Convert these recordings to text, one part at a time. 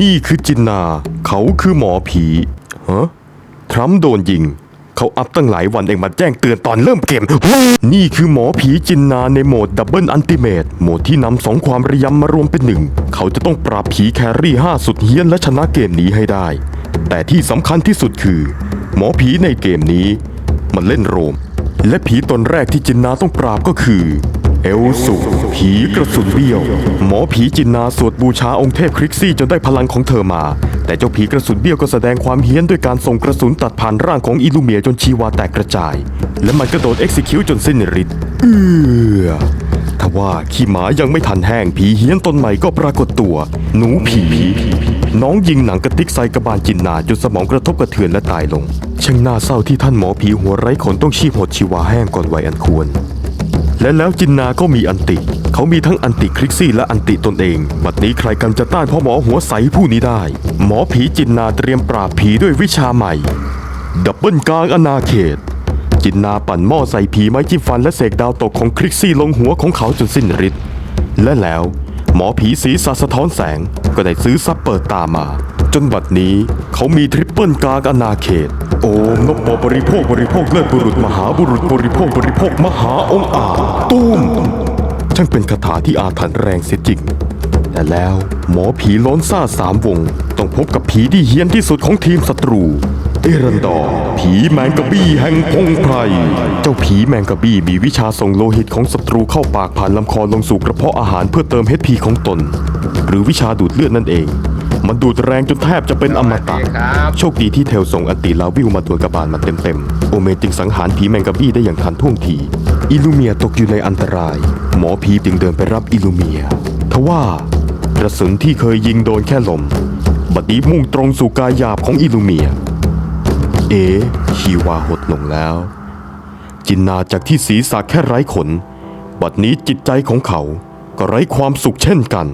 นี่คือจินนา เขาคือหมอผีฮะทรัมป์โดนยิง เขาอัพตั้งหลายวันเองมาแจ้งเตือนตอนเริ่มเกม นี่คือหมอผีจินนาในโหมดดับเบิลอันติเมตโหมดที่นำสองความระยำมารวมเป็นหนึ่ง เขาจะต้องปราบผีแครี่ห้าสุดเฮี้ยนและชนะเกมนี้ให้ได้ แต่ที่สำคัญที่สุดคือ หมอผีในเกมนี้ มันเล่นโรม และผีตนแรกที่จินนาต้องปราบก็คือ เอลสุผีกระสุนเบี้ยว หมอผีจินนาสวดบูชาองค์เทพคริกซี่จนได้พลังของเธอมา แต่เจ้าผีกระสุนเบี้ยวก็แสดงความเฮี้ยนด้วยการส่งกระสุนตัดผ่านร่างของอิลูเมียจนชีวาแตกกระจาย และมันก็โดนเอ็กซิคิวจนสิ้นฤทธิ์เอือทว่าขี้หมายังไม่ทันแห้งผีเฮี้ยนตนใหม่ก็ปรากฏตัว หนูผี น้องยิงหนังกระติกใส่กระบาลจินนาจนสมองกระทบกระเทือนและตายลงช่างน่าเศร้าที่ท่านหมอผีหัวไร้ขนต้องชีพหดชีวาแห้งก่อนวัยอันควร และแล้วจินนาก็มีอันติ เขามีทั้งอันติคลิกซี่และอันติตนเอง บัดนี้ใครกันจะต้านพ่อหมอหัวใสผู้นี้ได้ หมอผีจินนาเตรียมปราบผีด้วยวิชาใหม่ ดับเบิลกลางอนาเขต จินนาปั่นหม้อใส่ผีไม้จิ้มฟันและเสกดาวตกของคลิกซี่ลงหัวของเขาจนสิ้นฤทธิ์และแล้ว หมอผีสีสาสะท้อนแสงก็ได้ซื้อซับเปิดตามา จนบัดนี้ เขามีทริปเปิลกลางอนาเขต โอมนบบริโภคบริโภคเลิศบุรุษมหาบุรุษบริโภคบริโภคมหาองค์อาจตูมช่างเป็นคาถาที่อาถรรพ์แรงเสียจริงแต่แล้วหมอผีล้นซ่าสามวง ต้องพบกับผีที่เฮี้ยนที่สุดของทีมศัตรู เอรันดอร์ผีแมงกะบี้แห่งพงไพร เจ้าผีแมงกะบี้มีวิชาส่งโลหิตของศัตรูเข้าปากผ่านลำคอลงสู่กระเพาะอาหารเพื่อเติมเฮดพีของตน หรือวิชาดูดเลือดนั่นเอง มันดูดแรงจนแทบจะเป็นอมตะ โชคดีที่เทลส่งอันติลาวิวมาตัวกระบาลมันเต็มๆ โอเมนจึงสังหารผีแมงกะบี้ได้อย่างทันท่วงที อิลูเมียตกอยู่ในอันตราย หมอผีจึงเดินไปรับอิลูเมีย ทว่ากระสุนที่เคยยิงโดนแค่ลม บัดนี้มุ่งตรงสู่กายหยาบของอิลูเมีย เอ๋ชีวาหดลงแล้ว จินนาจากที่ศีรษะแค่ไร้ขน บัดนี้จิตใจของเขาก็ไร้ความสุขเช่นกัน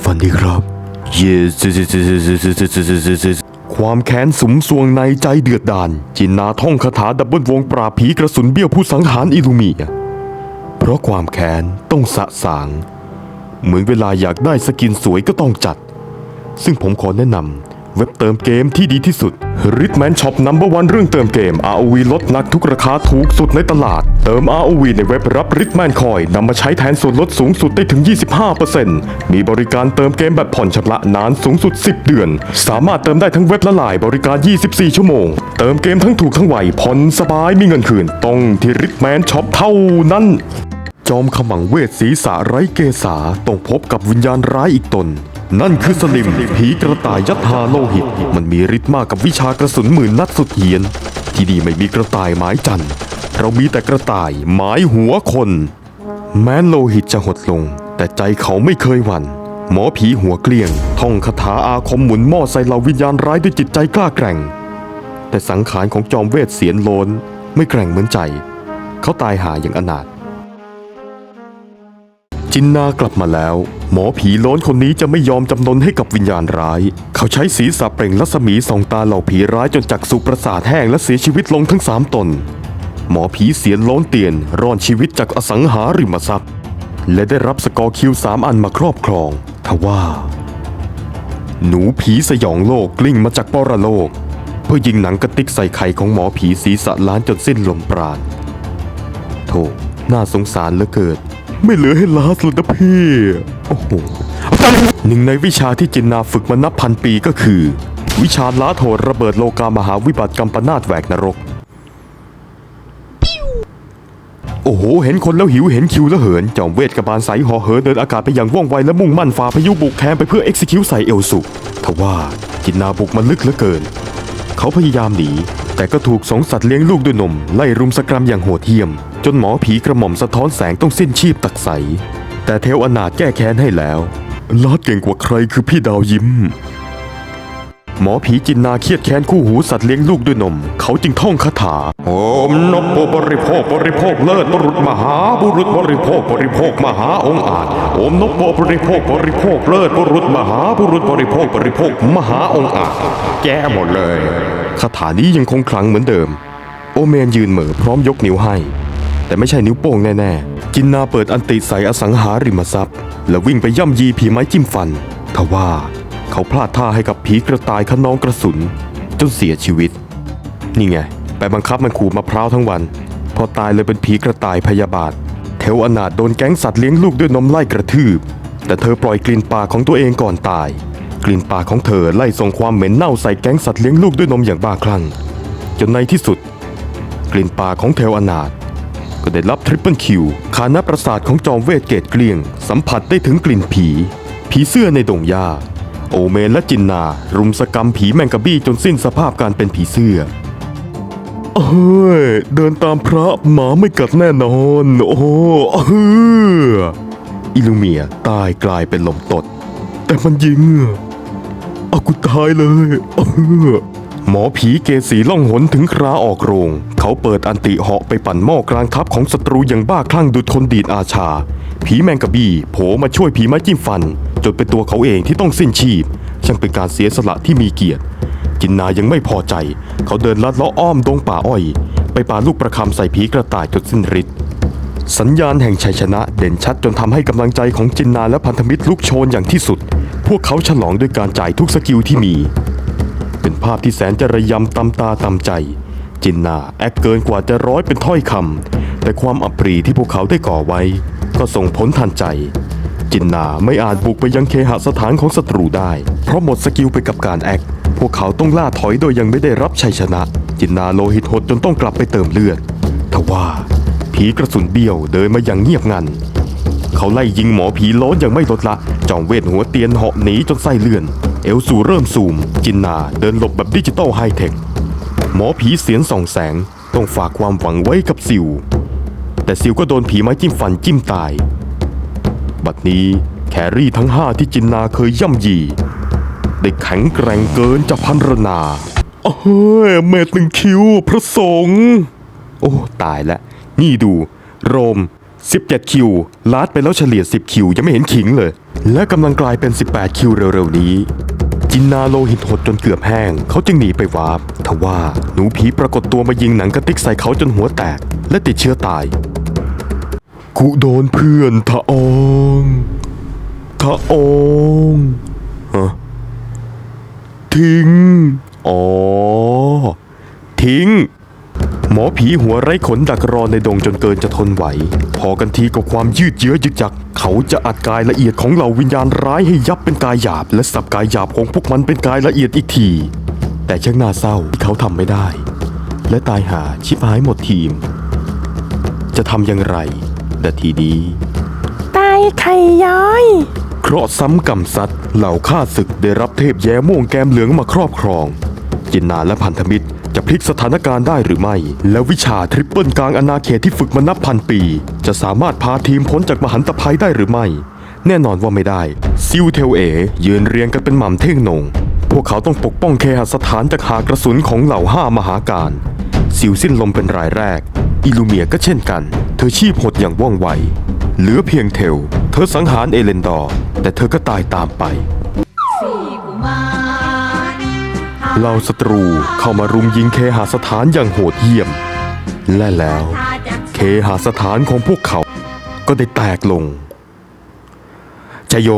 ฝันดีครับ ความแค้นสุมสวงในใจเดือดดาล จินนาท่องคาถาดับเบิลวงปราผีกระสุนเบี้ยวผู้สังหารอิลูเมีย เพราะความแค้นต้องสะสาง เหมือนเวลาอยากได้สกินสวยก็ต้องจัด ซึ่งผมขอแนะนำ เว็บเติมเกมที่ดีที่สุด Ritman Shop Number One เรื่องเติมเกม ROV ลดหนักทุกราคาถูกสุดในตลาด เติม ROV ในเว็บรับ Ritman Coin นำมาใช้แทนส่วนลดสูงสุดได้ถึง 25%มีบริการเติมเกมแบบผ่อนชำระนานสูงสุด 10 เดือน สามารถเติมได้ทั้งเว็บและไลน์บริการ 24 ชั่วโมง เติมเกมทั้งถูกทั้งไหวผ่อนสบายมีเงินคืนต้องที่ Ritman Shop เท่านั้นจอมขมังเวทศีรษะไร้เกษาต้องพบกับวิญญาณร้ายอีกตน นั่นคือสลิมผีกระต่ายยัตหาโลหิต มันมีฤทธิ์มากกับวิชากระสุนหมื่นนัดสุดเหียน ที่นี่ไม่มีกระต่ายไม้จันทร์เรามีแต่กระต่ายไม้หัวคน แม้โลหิตจะหดลง แต่ใจเขาไม่เคยหวัน่นหมอผีหัวเกลี้ยง ท่องคาถาอาคมหมุนหม้อใส่เหล่าวิญญาณร้ายด้วยจิตใจกล้าแกร่ง แต่สังขารของจอมเวทเสียนโลนไม่แกร่งเหมือนใจ เขาตายหาอย่างอนาถ จินนากลับมาแล้ว หมอผีโล้นคนนี้จะไม่ยอมจำนนให้กับวิญญาณร้าย เขาใช้ศีรษะเปล่งรัศมีส่องตาเหล่าผีร้ายจนจักสุประสาทแห้งและเสียชีวิตลงทั้งสามตน หมอผีเสียนโล้นเตียนรอดชีวิตจากอสังหาริมทรัพย์ และได้รับสกอร์คิวสามอันมาครอบครองทว่า หนูผีสยองโลกกลิ้งมาจากปรโลก เพื่อยิงหนังกระติกใส่ไข่ของหมอผีศีรษะล้านจนสิ้นลมปราณโธ่น่าสงสารเหลือเกิน ไม่เหลือให้ลาสเลยนะพี่ โอ้โหหนึ่งในวิชาที่จินนาฝึกมานับพันปีก็คือ วิชาล้าโถดระเบิดโลกามหาวิบัติกรรมปนาตแหวกนรก โอ้โห เห็นคนแล้วหิวเห็นคิวแล้วเหิน จอมเวทกบาลใสหอเหินเดินอากาศไปอย่างว่องไวและมุ่งมั่นฝ่าพายุบุกแคมไปเพื่อ execute ใส่เอลสุทว่าจินนาบุกมันลึกเหลือเกิน เขาพยายามหนีแต่ก็ถูกสองสัตว์เลี้ยงลูกด้วยนม ไล่รุมสกรรมอย่างโหดเหี้ยม จนหมอผีกระหม่อมสะท้อนแสงต้องสิ้นชีพตักใส แต่เทวอนาถแก้แค้นให้แล้วลาดเก่งกว่าใครคือพี่ดาวยิ้ม หมอผีจินนาเครียดแค้นคู่หูสัตว์เลี้ยงลูกด้วยนม เขาจึงท่องคาถา โอมนบบริโภคบริโภคเลิศบุรุษมหาบุรุษบริโภคบริโภคมหาองค์อาจโอมนบบริโภคบริโภคเลิศบุรุษมหาบุรุษบริโภคบริโภคมหาองค์อาจแก้หมดเลยคาถานี้ยังคงขลังเหมือนเดิม โอเมนยืนเหม่อพร้อมยกนิ้วให้ แต่ไม่ใช่นิ้วโป้งแน่ๆ จินนาเปิดอันติใส่อสังหาริมทรัพย์ แล้ววิ่งไปย่ำยีผีไม้จิ้มฟัน ทว่าเขาพลาดท่าให้กับผีกระต่ายขนองกระสุน จนเสียชีวิต นี่ไง ไปบังคับมันขูดมะพร้าวทั้งวัน พอตายเลยเป็นผีกระต่ายพยาบาทเทวอนาถโดนแก๊งสัตว์เลี้ยงลูกด้วยนมไล่กระทืบ แต่เธอปล่อยกลิ่นปากของตัวเองก่อนตาย กลิ่นปากของเธอไล่ส่งความเหม็นเน่าใส่แก๊งสัตว์เลี้ยงลูกด้วยนมอย่างบ้าคลั่งจนในที่สุด กลิ่นปากของเทวอนาถ ก็ได้รับทริปเปิลคิวคานาประสาทของจอมเวทเกตเกลียง สัมผัสได้ถึงกลิ่นผี ผีเสื้อในดงหญ้า โอเมนและจินนา รุมสกรรมผีแมงกะบี้จนสิ้นสภาพการเป็นผีเสื้อเอ้ยเดินตามพระหมาไม่กัดแน่นอน โอ้เอออิลูเมียตายกลายเป็นลมตด แต่มันยิงอะเอากูตายเลยเออ หมอผีเกสีล่องหนถึงคราออกโรง เขาเปิดอันติเหาะไปปั่นหม้อกลางทัพของศัตรูอย่างบ้าคลั่งดุดคนดีดอาชา ผีแมงกะบี้โผล่มาช่วยผีไม้จิ้มฟัน จนเป็นตัวเขาเองที่ต้องสิ้นชีพ ช่างเป็นการเสียสละที่มีเกียรติ จินนายังไม่พอใจ เขาเดินลัดเลาะอ้อมดงป่าอ้อย ไปปาลูกประคำใส่ผีกระต่ายจนสิ้นฤทธิ์สัญญาณแห่งชัยชนะเด่นชัดจนทำให้กำลังใจของจินนาและพันธมิตรลุกโชนอย่างที่สุด พวกเขาฉลองด้วยการจ่ายทุกสกิลที่มี เป็นภาพที่แสนจะระยำตำตาตำใจ จินนาแอคเกินกว่าจะร้อยเป็นถ้อยคำแต่ความอับปรีที่พวกเขาได้ก่อไว้ ก็ส่งผลทันใจ จินนาไม่อาจบุกไปยังเคหสถานของศัตรูได้ เพราะหมดสกิลไปกับการแอคพวกเขาต้องล่าถอยโดยยังไม่ได้รับชัยชนะ จินนาโลหิตหดจนต้องกลับไปเติมเลือดทว่าผีกระสุนเบี้ยวเดินมาอย่างเงียบงันเขาไล่ยิงหมอผีโล้นอย่างไม่ลดละ จอมเวทหัวเตียนเหาะหนีจนไส้เลื่อน เอลสูเริ่มซูม จินนาเดินหลบแบบดิจิตอลไฮเทค หมอผีเสียนส่องแสงต้องฝากความหวังไว้กับซิว แต่ซิวก็โดนผีไม้จิ้มฟันจิ้มตาย บัดนี้แครี่ทั้งห้าที่จินนาเคยย่ำยีได้แข็งแกร่งเกินจะพันรนาโอ้ยเมตหนึ่งคิวพระสงฆ์โอ้ ตายแล้วนี่ดู โรม 17 คิวลาดไปแล้วเฉลี่ย 10 คิว ยังไม่เห็นขิงเลย และกำลังกลายเป็น 18 คิวเร็วๆนี้ จินนาโลหิตหดจนเกือบแห้ง เขาจึงหนีไปวาร์ปทว่าหนูผีปรากฏตัวมายิงหนังกระติกใส่เขาจนหัวแตก และติดเชื้อตาย กูโดนเพื่อนทะอองทะอองฮะทิ้ง อ๋อ ทิ้ง หมอผีหัวไร้ขนดักรอในดงจนเกินจะทนไหว พอกันทีกับความยืดเยื้อยึกยัก เขาจะอัดกายละเอียดของเหล่าวิญญาณร้ายให้ยับเป็นกายหยาบ และสับกายหยาบของพวกมันเป็นกายละเอียดอีกที แต่ช่างน่าเศร้าที่เขาทำไม่ได้ และตายหาชิบหายหมดทีม จะทำอย่างไรแต่ทีนี้ตายไข่ย้อยเคราะห์ซ้ำกรรมซัดเหล่าข้าศึกได้รับเทพแย้ม่วงแก้มเหลืองมาครอบครอง จินนาและพันธมิตร จะพลิกสถานการณ์ได้หรือไม่ และวิชาทริปเปิลกลางอาณาเขตที่ฝึกมานับพันปี จะสามารถพาทีมพ้นจากมหันตภัยได้หรือไม่ แน่นอนว่าไม่ได้ ซิวเทลเอยืนเรียงกันเป็นหม่ำเท่งนง พวกเขาต้องปกป้องเคหสถานจากหากระสุนของเหล่าห้ามหาการซิวสิ้นลมเป็นรายแรก อิลูเมียก็เช่นกัน เธอชีพหดอย่างว่องไว เหลือเพียงเทล เธอสังหารเอเลนดอร์ แต่เธอก็ตายตามไป เหล่าศัตรูเข้ามารุมยิงเคหสถานอย่างโหดเหี้ยม และแล้ว เคหสถานของพวกเขาก็ได้แตกลง ชโย